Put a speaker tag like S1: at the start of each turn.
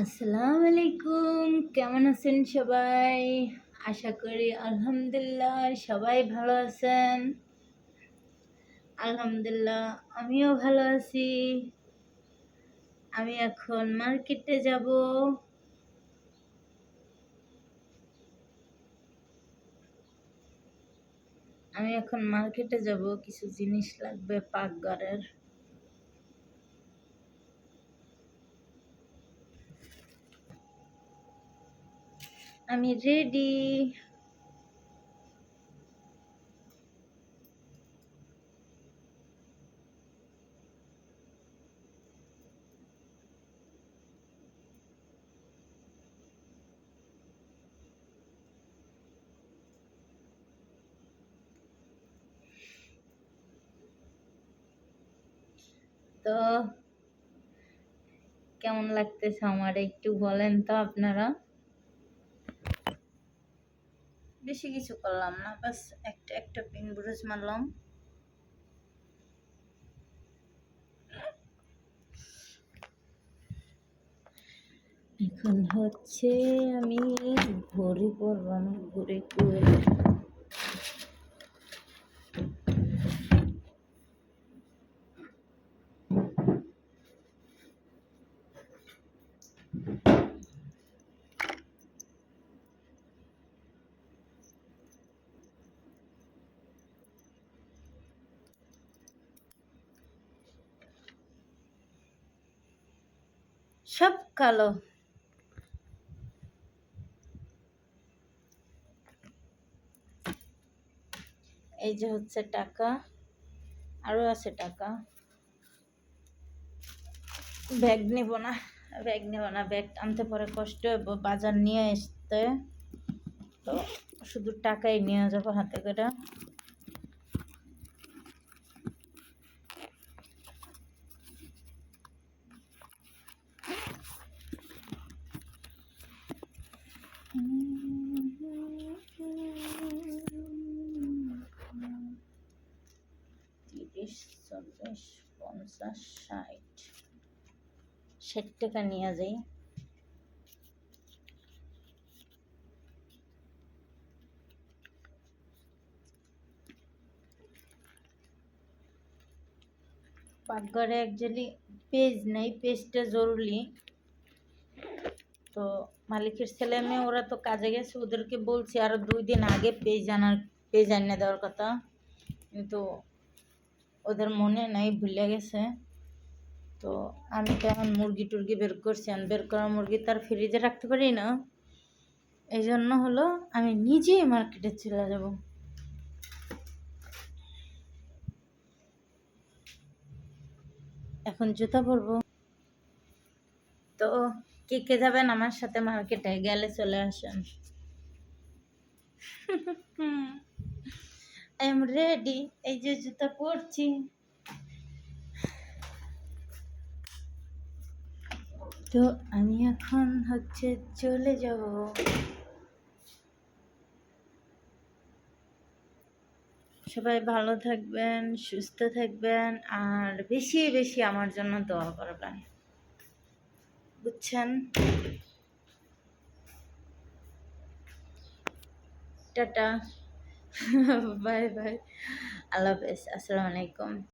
S1: আসসালামু আলাইকুম। কেমন আছেন সবাই? আশা করি আলহামদুলিল্লাহ সবাই ভালো আছেন। আলহামদুলিল্লাহ, আমিও ভালো আছি। আমি এখন মার্কেটে যাব। আমি এখন মার্কেটে যাব, কিছু জিনিস লাগবে পাকঘরের। আমি রেডি তো কেমন লাগতেছে আমার একটু বলেন তো আপনারা? বেশি কিছু করলাম না, বাস একটা একটা পিন ব্রুজ মারলাম। এখন হচ্ছে আমি ঘড়ি পরবো ঘুরে ঘুরে। সব কালো। এই যে হচ্ছে টাকা। আরও আছে টাকা। ব্যাগ নেব না, ব্যাগ নেব না, ব্যাগ আনতে পরে কষ্ট বাজার নিয়ে আসতে। তো শুধু টাকাই নিয়ে যাব হাতে করে। পঞ্চাশ ষাট ষাট টাকা নিয়ে যাই পাকঘরে অ্যাকচুয়ালি পেজ নেই পেজটা জরুরি তো মালিকের ছেলে মেয়ে ওরা তো কাজে গেছে ওদেরকে বলছি আরও দুই দিন আগে পেজ আনার পেজ আনিয়ে দেওয়ার কথা কিন্তু ওদের মনে নাই ভুলে গেছে। তো আমি তো এখন মুরগি টুরগি বের করছি, আমি বের করা মুরগি তার ফ্রিজে রাখতে পারি না। এই জন্য হলো আমি নিজেই মার্কেটে চলে যাব। এখন জুতা পরবো। তো কে কে যাবেন আমার সাথে মার্কেটে গেলে চলে আসেন। আই এম রেডি এই যে জুতা পরছি। তো আমি এখন হচ্ছে চলে যাব। সবাই ভালো থাকবেন, সুস্থ থাকবেন, আর বেশি বেশি আমার জন্য দোয়া করবেন। বুঝছেন? টাটা। বাই বাই আল্লাহ হাফেজ আসসালামু আলাইকুম